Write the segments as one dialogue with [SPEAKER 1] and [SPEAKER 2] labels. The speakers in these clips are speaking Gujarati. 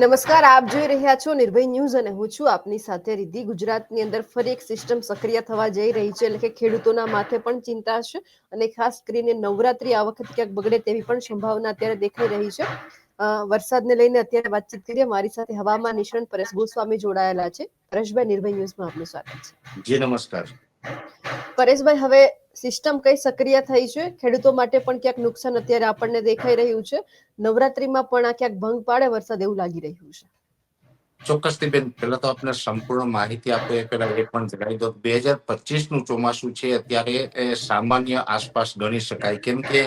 [SPEAKER 1] નમસ્કાર આપ જોઈ રહ્યા છો નિર્ભય ન્યૂઝ અને હું છું આપની સાથે રિદ્ધિ. ગુજરાતની અંદર ફરી એક સિસ્ટમ સક્રિય થવા જઈ રહી છે એટલે કે ખેડૂતોના માથે પણ ચિંતા છે અને ખાસ કરીને નવરાત્રી આ વખત ક્યાંક બગડે તેવી પણ સંભાવના અત્યારે દેખાઈ રહી છે. વરસાદને લઈને અત્યારે વાતચીત કરીએ. મારી સાથે હવામાન નિષ્ણાંત પરેશ ગોસ્વામી જોડાયેલા છે. પરેશભાઈ નિર્ભય ન્યૂઝમાં આપનું સ્વાગત છે.
[SPEAKER 2] જી નમસ્કાર.
[SPEAKER 1] પરેશભાઈ હવે સિસ્ટમ કઈ સક્રિય થઈ છે? ખેડૂતો માટે પણ ક્યાંક નુકસાન અત્યારે આપણને દેખાઈ રહ્યું છે. નવરાત્રીમાં પણ આ ક્યાંક ભંગ પાડે, વરસાદ એવું લાગી રહ્યું છે.
[SPEAKER 2] ચોક્કસથી બેન, પહેલા તો આપને સંપૂર્ણ માહિતી આપો એ પહેલા એ પણ જણાવી દો. બે હજાર પચીસનું ચોમાસું છે, અત્યારે સામાન્ય આસપાસ ગણી શકાય. કેમ કે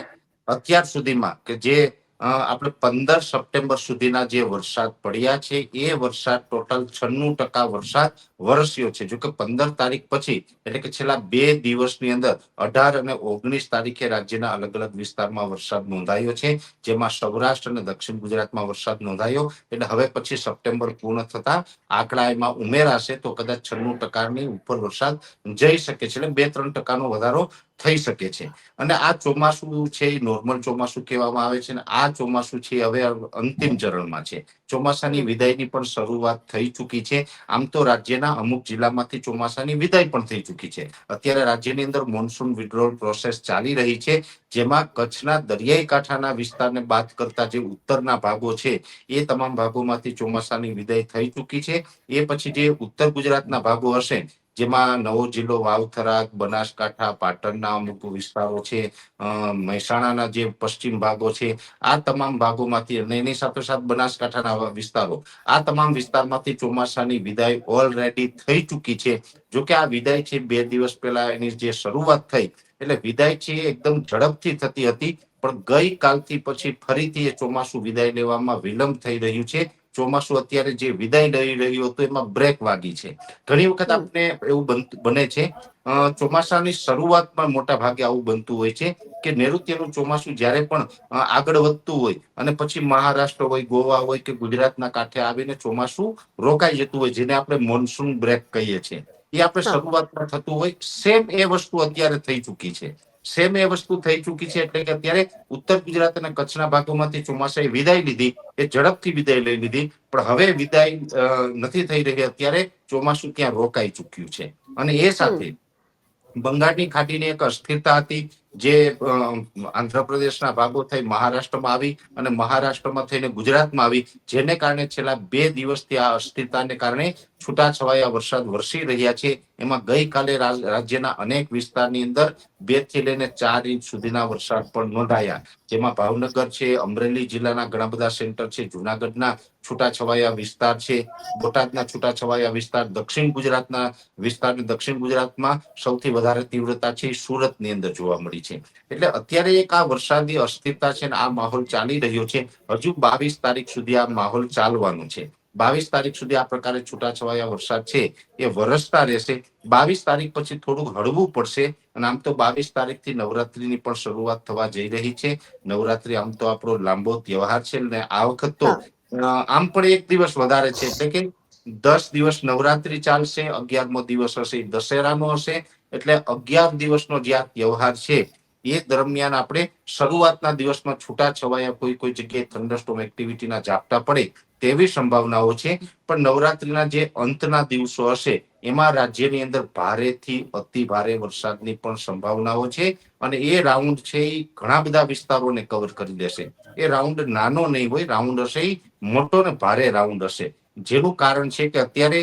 [SPEAKER 2] અત્યાર સુધીમાં કે જે આપણે પંદર સપ્ટેમ્બર સુધીના જે વરસાદ પડ્યા છે, એ વરસાદ ટોટલ છન્નું ટકા વરસાદ વરસ્યો છે. જો કે પંદર તારીખ પછી, એટલે કે છેલ્લા બે દિવસની અંદર, અઢાર અને ઓગણીસ તારીખે રાજ્યના અલગ અલગ વિસ્તારમાં વરસાદ નોંધાયો છે, જેમાં સૌરાષ્ટ્ર અને દક્ષિણ ગુજરાતમાં વરસાદ નોંધાયો. એટલે હવે પછી સપ્ટેમ્બર પૂર્ણ થતા આંકડા એમાં ઉમેરાશે, તો કદાચ છન્નું ટકાની ઉપર વરસાદ જઈ શકે છે. એટલે બે ત્રણ ટકાનો વધારો થઈ શકે છે. અને આ ચોમાસું છે એ નોર્મલ ચોમાસું કહેવામાં આવે છે અને આ ચોમાસું છે હવે અંતિમ ચરણમાં છે. ચોમાસાની વિદાયની પણ શરૂઆત થઈ ચૂકી છે. આમ તો રાજ્યના અમુક જિલ્લામાંથી ચોમાસાની વિદાય પણ થઈ ચૂકી છે. અત્યારે રાજ્યની અંદર મોન્સૂન વિડ્રોલ પ્રોસેસ ચાલી રહી છે, જેમાં કચ્છના દરિયાઈ કાંઠાના વિસ્તારને બાદ કરતા જે ઉત્તરના ભાગો છે, એ તમામ ભાગોમાંથી ચોમાસાની વિદાય થઈ ચૂકી છે. એ પછી જે ઉત્તર ગુજરાતના ભાગો હશે જેમાં નવો જિલ્લો વાવથરા બનાસકાંઠા, પાટણના અમુક વિસ્તારો છે મહેસાણાના જે પશ્ચિમ ભાગો છે, આ તમામ ભાગોમાંથી અને એની સાથોસાથ બનાસકાંઠાના વિસ્તારો, આ તમામ વિસ્તારમાંથી ચોમાસાની વિદાય ઓલરેડી થઈ ચૂકી છે. જો કે આ વિદાય છે બે દિવસ પહેલા એની જે શરૂઆત થઈ, એટલે વિદાય છે એકદમ ઝડપથી થતી હતી, પણ ગઈ કાલથી પછી ફરીથી એ ચોમાસું વિદાય લેવામાં વિલંબ થઈ રહ્યું છે. ચોમાસું અત્યારે જે વિદાય લઈ રહ્યું હતું એમાં બ્રેક વાગી છે. ઘણી વખત આપણે એવું બને છે ચોમાસાની શરૂઆતમાં મોટા ભાગે આવું બનતું હોય છે કે નૈઋત્યનું ચોમાસું જ્યારે પણ આગળ વધતું હોય અને પછી મહારાષ્ટ્ર હોય ગોવા હોય કે ગુજરાતના કાંઠે આવીને ચોમાસું રોકાઈ જતું હોય જેને આપણે મોન્સૂન બ્રેક કહીએ છીએ. એ આપણે શરૂઆતમાં થતું હોય સેમ એ વસ્તુ અત્યારે થઈ ચૂકી છે. સેમ એ વસ્તુ થઈ ચૂકી છે એટલે કે અત્યારે ઉત્તર ગુજરાત અને કચ્છના ભાગોમાંથી ચોમાસાએ વિદાય લીધી, એ ઝડપથી વિદાય લઈ લીધી, પણ હવે વિદાય નથી થઈ રહી અત્યારે ચોમાસું ત્યાં રોકાઈ ચૂક્યું છે. અને એ સાથે બંગાળની ખાડીની એક અસ્થિરતા હતી, જે આંધ્રપ્રદેશના ભાગો થઈ મહારાષ્ટ્રમાં આવી અને મહારાષ્ટ્રમાં થઈને ગુજરાતમાં આવી, જેને કારણે છેલ્લા બે દિવસથી આ અસ્થિરતાને કારણે છૂટાછવાયા વરસાદ વરસી રહ્યા છે. એમાં ગઈકાલે રાજ- રાજ્યના અનેક વિસ્તારની અંદર બેથી લઈને ચાર ઇંચ સુધીના વરસાદ પણ નોંધાયા. જેમાં ભાવનગર છે, અમરેલી જિલ્લાના ઘણા બધા સેન્ટર છે, જુનાગઢના છૂટાછવાયા વિસ્તાર છે. બોટાદના છૂટાછવાયા વિસ્તાર દક્ષિણ ગુજરાતના વિસ્તાર દક્ષિણ ગુજરાતમાં સૌથી વધારે તીવ્રતા છે સુરતની અંદર જોવા મળી છે. એટલે અત્યારે એક આ વરસાદી અસ્થિરતા છે ને આ માહોલ ચાલી રહ્યો છે. હજુ બાવીસ તારીખ સુધી આ માહોલ ચાલવાનું છે. બાવીસ તારીખ સુધી આ પ્રકારે છૂટાછવાયા વરસાદ છે એ વરસતા રહેશે. બાવીસ તારીખ પછી થોડુંક હળવું પડશે અને આમ તો બાવીસ તારીખથી નવરાત્રીની પણ શરૂઆત થવા જઈ રહી છે. નવરાત્રી આમ તો આપણો લાંબો તહેવાર છે ને આ વખત તો આમ પણ એક દિવસ વધારે છે. એટલે કે દસ દિવસ નવરાત્રી ચાલશે, અગિયારમો દિવસ હશે, દશેરાનો હશે, એટલે અગિયાર દિવસનો જે આ તહેવાર છે, એ દરમિયાન આપણે શરૂઆતના દિવસમાં છૂટા છવાયા કોઈ કોઈ જગ્યાએ થંડરસ્ટોમ એક્ટિવિટીના ઝાપટા પડે તેવી સંભાવનાઓ છે. પણ નવરાત્રીના જે અંતના દિવસો હશે એમાં રાજ્યની અંદર ભારેથી અતિ ભારે વરસાદની પણ સંભાવનાઓ છે અને એ રાઉન્ડ છે એ ઘણા બધા વિસ્તારોને કવર કરી દેશે. એ રાઉન્ડ નાનો નહીં હોય રાઉન્ડ હશે એ મોટો ને ભારે રાઉન્ડ હશે. જેનું કારણ છે કે અત્યારે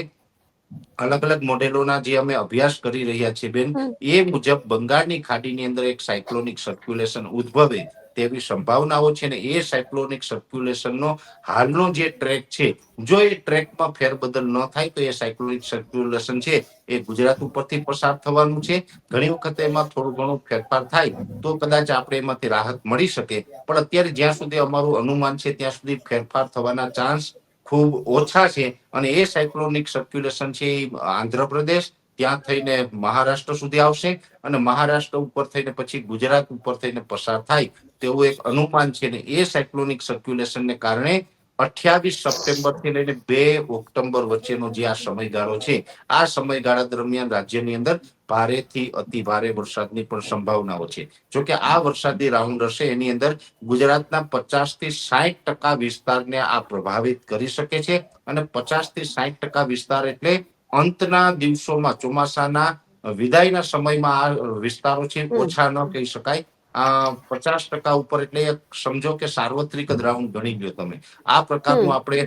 [SPEAKER 2] અલગ અલગ મોડેલોના જે અમે અભ્યાસ કરી રહ્યા છીએ બેન એ મુજબ બંગાળની ખાડીની અંદર એક સાયક્લોનિક સર્ક્યુલેશન ઉદ્ભવે. તેવી સંભાવનાઓ છે ને એ સાયક્લોનિક સર્ક્યુલેશનનો હાલનો જે ટ્રેક છે, જો એ ટ્રેકમાં ફેરબદલ ન થાય તો એ સાયક્લોનિક સર્ક્યુલેશન છે એ ગુજરાત ઉપરથી પસાર થવાનું છે. ઘણી વખત એમાં થોડું ઘણું ફેરફાર થાય તો કદાચ આપણે એમાંથી રાહત મળી શકે. પણ અત્યારે જ્યાં સુધી અમારું અનુમાન છે ત્યાં સુધી ફેરફાર થવાના ચાન્સ ખૂબ ઓછા છે અને એ સાયક્લોનિક સર્ક્યુલેશન છે એ આંધ્રપ્રદેશ ત્યાં થઈને મહારાષ્ટ્ર સુધી આવશે અને મહારાષ્ટ્ર ઉપર થઈને પછી ગુજરાત ઉપર થઈને પસાર થાય તેવું એક અનુમાન છે ને એ સાયક્લોનિક સર્ક્યુલેશનને કારણે અઠ્યાવીસ સપ્ટેમ્બરથી લઈને બે ઓક્ટોબર વચ્ચેનો જે આ સમયગાળો છે, આ સમયગાળા દરમિયાન રાજ્યની અંદર ભારેથી અતિ ભારે વરસાદની પણ સંભાવનાઓ છે. જો કે આ વરસાદી રાઉન્ડ હશે, એની અંદર ગુજરાતના પચાસથી સાહીઠ ટકા વિસ્તારને આ પ્રભાવિત કરી શકે છે અને પચાસથી સાહીઠ ટકા વિસ્તાર એટલે અંતના દિવસોમાં ચોમાસાના વિદાયના સમયમાં આ વિસ્તારો છે ઓછા ન કહી શકાય. આ પચાસ ટકા ઉપર એટલે સમજો કે સાર્વત્રિક જ રાઉન્ડ ગણી ગયો તમે. આ પ્રકારનું આપણે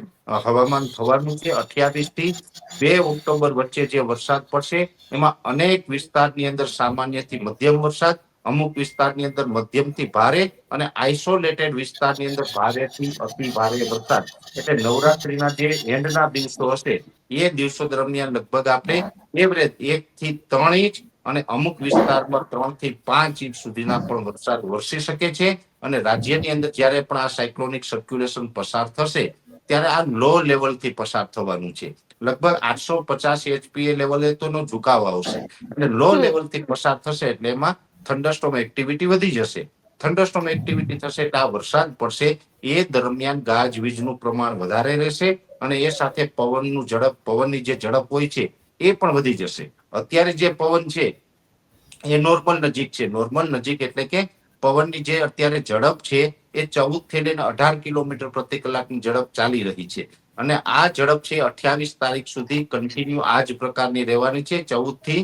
[SPEAKER 2] હવામાન થવાનું છે. અઠ્યાવીસથી બે ઓક્ટોબર વચ્ચે જે વરસાદ પડશે એમાં અનેક વિસ્તારની અંદર સામાન્યથી મધ્યમ વરસાદ અમુક વિસ્તારની અંદર મધ્યમથી ભારે અને આઇસોલેટેડ વિસ્તારની અંદર ભારેથી અતિ ભારે વરસાદ. એટલે નવરાત્રીના જે એન્ડના દિવસો હશે એ દિવસો દરમિયાન લગભગ આપણે એવરેજ એક થી ત્રણ ઇંચ અને અમુક વિસ્તારમાં ત્રણથી પાંચ ઇંચ સુધીના પણ વરસાદ વરસી શકે છે. અને રાજ્યની અંદર જ્યારે પણ આ સાયક્લોનિક સર્ક્યુલેશન પસાર થશે ત્યારે આ લો લેવલથી પસાર થવાનું છે. લગભગ આઠસો પચાસ એચપીએ લેવલે તો નો ઝુકાવ આવશે. એટલે લો લેવલથી લેવલથી પસાર થશે એટલે એમાં થંડરસ્ટોમ એક્ટિવિટી વધી જશે. થંડરસ્ટોમ એક્ટિવિટી થશે એટલે આ વરસાદ પડશે. એ દરમિયાન ગાજવીજનું પ્રમાણ વધારે રહેશે અને એ સાથે પવનનું ઝડપ, પવનની જે ઝડપ હોય છે, એ પણ વધી જશે. અત્યારે જે પવન છે, એ નોર્મલ નજીક છે. નોર્મલ નજીક એટલે કે પવનની જે અત્યારે ઝડપ છે, એ ચૌદથી લઈને અઢાર કિલોમીટર પ્રતિ કલાકની ઝડપ ચાલી રહી છે. અને આ ઝડપ છે અઠ્યાવીસ તારીખ સુધી કન્ટિન્યુ આ જ પ્રકારની રહેવાની છે. ચૌદથી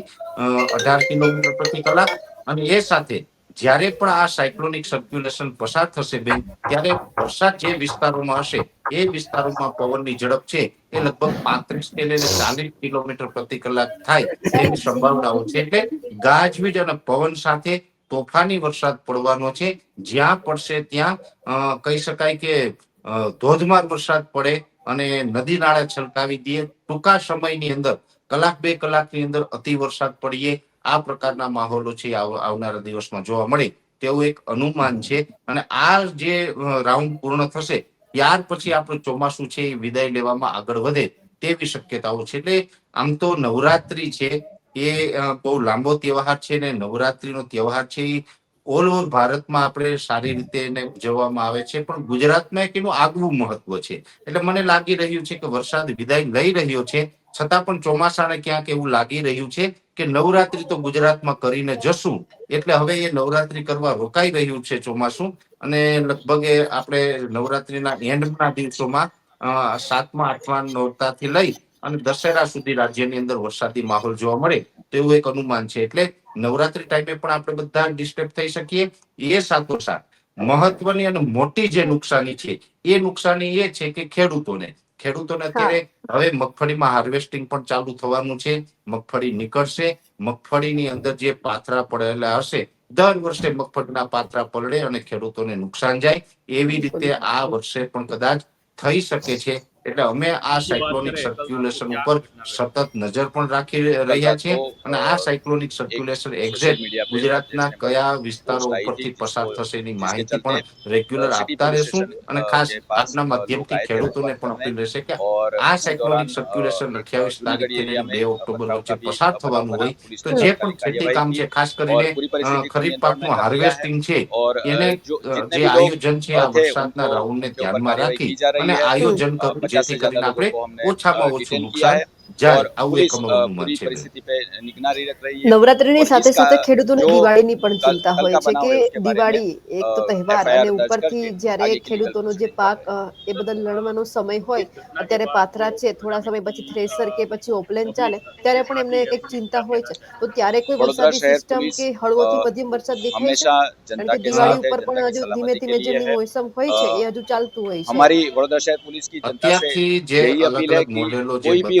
[SPEAKER 2] અઢાર કિલોમીટર પ્રતિ કલાક. અને એ સાથે જ્યારે પણ આ સાયક્લોનિક સર્ક્યુલેશન પસાર થશે બેન, ત્યારે વરસાદ જે વિસ્તારોમાં હશે, એ વિસ્તારોમાં પવનની ઝડપ છે, એ લગભગ પાંત્રીસથી લઈને ચાલીસ કિલોમીટર પ્રતિ કલાક થાય તેની સંભાવનાઓ છે. એટલે ગાજવીજ અને પવન સાથે તોફાની વરસાદ પડવાનો છે. જ્યાં પડશે ત્યાં કહી શકાય કે ધોધમાર વરસાદ પડે અને નદી નાળા છલકાવી દે. ટૂંકા સમયની અંદર, કલાક બે કલાકની અંદર અતિ વરસાદ પડીએ. આ પ્રકારના માહોલો છે આવનારા દિવસમાં જોવા મળે તેવું એક અનુમાન છે. અને આ જે રાઉન્ડ પૂર્ણ થશે, ત્યાર પછી આપણું ચોમાસું છે એ વિદાય લેવામાં આગળ વધે તેવી શક્યતાઓ છે. એટલે આમ તો નવરાત્રી છે એ બહુ લાંબો તહેવાર છે ને નવરાત્રીનો તહેવાર છે એ ઓલ ઓવર ભારતમાં આપણે સારી રીતે એને ઉજવવામાં આવે છે. પણ ગુજરાતમાં એક એનું આગવું મહત્વ છે. એટલે મને લાગી રહ્યું છે કે વરસાદ વિદાય લઈ રહ્યો છે છતાં પણ ચોમાસાને ક્યાંક એવું લાગી રહ્યું છે કે નવરાત્રી તો ગુજરાતમાં કરીને જશું. એટલે હવે એ નવરાત્રી કરવા રોકાઈ રહ્યું છે ચોમાસું. અને લગભગ આપણે નવરાત્રીના એન્ડના દિવસોમાં સાતમા, આઠમા નોરતાથી લઈ અને દશેરા સુધી રાજ્યની અંદર વરસાદી માહોલ જોવા મળે તેવું એક અનુમાન છે. એટલે નવરાત્રી ટાઈમે પણ આપણે બધા ડિસ્ટર્બ થઈ શકીએ. એ સાથોસાથ મહત્વની અને મોટી જે નુકસાની છે, એ નુકસાની એ છે કે ખેડૂતોને ખેડૂતોને અત્યારે હવે મગફળીમાં હાર્વેસ્ટિંગ પણ ચાલુ થવાનું છે. મગફળી નીકળશે. મગફળીની અંદર જે પાથરા પડેલા હશે દર વર્ષે મગફળીના પાથરા પલળે અને ખેડૂતોને નુકસાન જાય. એવી રીતે આ વર્ષે પણ કદાચ થઈ શકે છે. એટલે અમે આ સાયક્લોનિક સર્ક્યુલેશન ઉપર સતત નજર પણ રાખી રહ્યા છીએ અને આ સાયક્લોનિક સર્ક્યુલેશન એક્ઝેક્ટ ગુજરાતના કયા વિસ્તારો ઉપરથી પસાર થશે એની માહિતી પણ રેગ્યુલર આપતા રહેશું અને ખાસ આપના માધ્યમથી ખેડૂતોને પણ અપીલ રહેશે કે આ સાયક્લોનિક સર્ક્યુલેશન અઠ્યાવીસ તારીખથી બે ઓક્ટોબર વચ્ચે પસાર થવાનું હોય તો જે પણ ખેતી કામ છે ખાસ કરીને ખરીફ પાકનું હાર્વેસ્ટિંગ છે એને જે આયોજન છે આ વરસાદના રાઉન્ડને ધ્યાનમાં રાખી અને આયોજન કરવું જેથી કરીને આપણે ઓછામાં ઓછું નુકસાન
[SPEAKER 1] નવરાત્રીની સાથે સાથે ખેડૂતોને દિવાળીની પણ ચિંતા હોય છે કે દિવાળી એક તો તહેવાર અને ઉપરથી જ્યારે ખેડૂતોનો જે પાક એ બધા લણવાનો સમય હોય અત્યારે પાથરા છે થોડા સમય પછી થ્રેસર કે પછી ઓપલેન ચાલે ત્યારે પણ એમને એક ચિંતા હોય છે. તો ત્યારે કોઈ વરસાદ સિસ્ટમ કે હળવોથી મધ્યમ વરસાદ દેખાય છે? કારણ કે દિવાળી ઉપર પણ હજુ ધીમે ધીમે
[SPEAKER 3] જે
[SPEAKER 1] મોસમ હોય છે એ હજુ ચાલતું હોય છે.
[SPEAKER 3] અમારી વડોદરા શહેર પોલીસ કી જનતા
[SPEAKER 2] સે જે
[SPEAKER 3] અપીલ
[SPEAKER 2] હે
[SPEAKER 3] કે કોઈ
[SPEAKER 2] ભી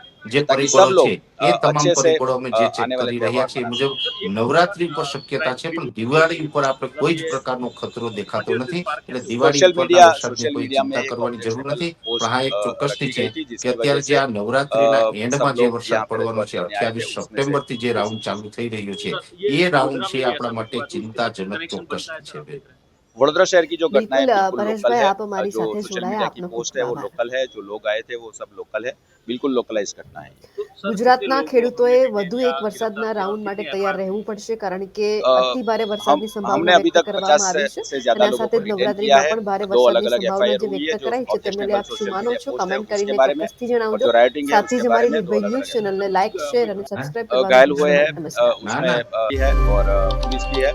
[SPEAKER 2] જે પરિબળો છે એ તમામ પરિબળો અમે જે ચેક કરી રહ્યા છીએ મુજબ નવરાત્રી ઉપર શક્યતા છે પણ દિવાળી ઉપર આપણે કોઈ જ પ્રકારનો ખતરો દેખાતો નથી. એટલે દિવાળી ઉપર કોઈ ચિંતા કરવાની જરૂર નથી. પણ હા એક ચોક્કસથી છે કે અત્યારે જે આ નવરાત્રીના એન્ડમાં જે વરસાદ પડવાનો છે અઠ્યાવીસ સપ્ટેમ્બરથી જે રાઉન્ડ ચાલુ થઈ રહ્યો છે એ રાઉન્ડ છે આપણા માટે ચિંતાજનક ચોક્કસ છે
[SPEAKER 3] वडोदरा शहर की जो घटना है
[SPEAKER 1] બિલકુલ અ,
[SPEAKER 3] बिल्कुल लोकल
[SPEAKER 1] પરેશભાઈ
[SPEAKER 3] है
[SPEAKER 1] આપ અમારી
[SPEAKER 3] जो
[SPEAKER 1] સાથે
[SPEAKER 3] सोशल
[SPEAKER 1] જોડાયા
[SPEAKER 3] मीडिया की
[SPEAKER 1] આપનો
[SPEAKER 3] पोस्ट
[SPEAKER 1] ખૂબ
[SPEAKER 3] है वो
[SPEAKER 1] આભાર
[SPEAKER 3] लोकल है जो लोग आए थे वो सब लोकल है बिल्कुल लोकलाइज घटना है
[SPEAKER 1] ગુજરાતના ખેડૂતોએ વધુ એક વરસાદના રાઉન્ડ માટે તૈયાર રહેવું પડશે કારણ કે
[SPEAKER 3] અ,
[SPEAKER 1] અતિ ભારે
[SPEAKER 3] हम
[SPEAKER 1] વરસાદની
[SPEAKER 3] हमने
[SPEAKER 1] સંભાવના
[SPEAKER 3] अभी
[SPEAKER 1] વ્યક્ત
[SPEAKER 3] तक
[SPEAKER 1] કરવામાં
[SPEAKER 3] 50
[SPEAKER 1] આવી
[SPEAKER 3] से,
[SPEAKER 1] છે
[SPEAKER 3] से
[SPEAKER 1] અને
[SPEAKER 3] ज्यादा
[SPEAKER 1] આ
[SPEAKER 3] लोगों
[SPEAKER 1] સાથે
[SPEAKER 3] को
[SPEAKER 1] જ
[SPEAKER 3] डिटेन किया
[SPEAKER 1] નવરાત્રીમાં
[SPEAKER 3] है
[SPEAKER 1] પણ ભારે
[SPEAKER 3] दो
[SPEAKER 1] વરસાદની
[SPEAKER 3] अलग अलग
[SPEAKER 1] સંભાવના
[SPEAKER 3] एफ
[SPEAKER 1] જે
[SPEAKER 3] हुई है
[SPEAKER 1] વ્યક્ત
[SPEAKER 3] जो
[SPEAKER 1] કરાઈ છે તેમને
[SPEAKER 3] ऑब्जेक्शनेबल
[SPEAKER 1] આપ
[SPEAKER 3] सोशल
[SPEAKER 1] શું માનો
[SPEAKER 3] मीडिया
[SPEAKER 1] છો
[SPEAKER 3] पोस्ट है
[SPEAKER 1] કમેન્ટ
[SPEAKER 3] उसके
[SPEAKER 1] કરીને
[SPEAKER 3] बारे में
[SPEAKER 1] ચોક્કસથી
[SPEAKER 3] और
[SPEAKER 1] જણાવજો
[SPEAKER 3] जो राइटिंग है
[SPEAKER 1] સાથે
[SPEAKER 3] उसके
[SPEAKER 1] જ
[SPEAKER 3] बारे
[SPEAKER 1] અમારી
[SPEAKER 3] में दो
[SPEAKER 1] નિર્ભય
[SPEAKER 3] अलग
[SPEAKER 1] ન્યૂઝ
[SPEAKER 3] अलग
[SPEAKER 1] ચેનલને લાઈક શેર અને સબસ્ક્રાઇબ
[SPEAKER 3] अ,
[SPEAKER 1] કરવાનું
[SPEAKER 3] घायल
[SPEAKER 1] ભૂલશો
[SPEAKER 3] हुए
[SPEAKER 1] નહીં.
[SPEAKER 3] हैं
[SPEAKER 1] નમસ્કાર
[SPEAKER 3] अ, उसमें अ, है और अ, पुलिस भी है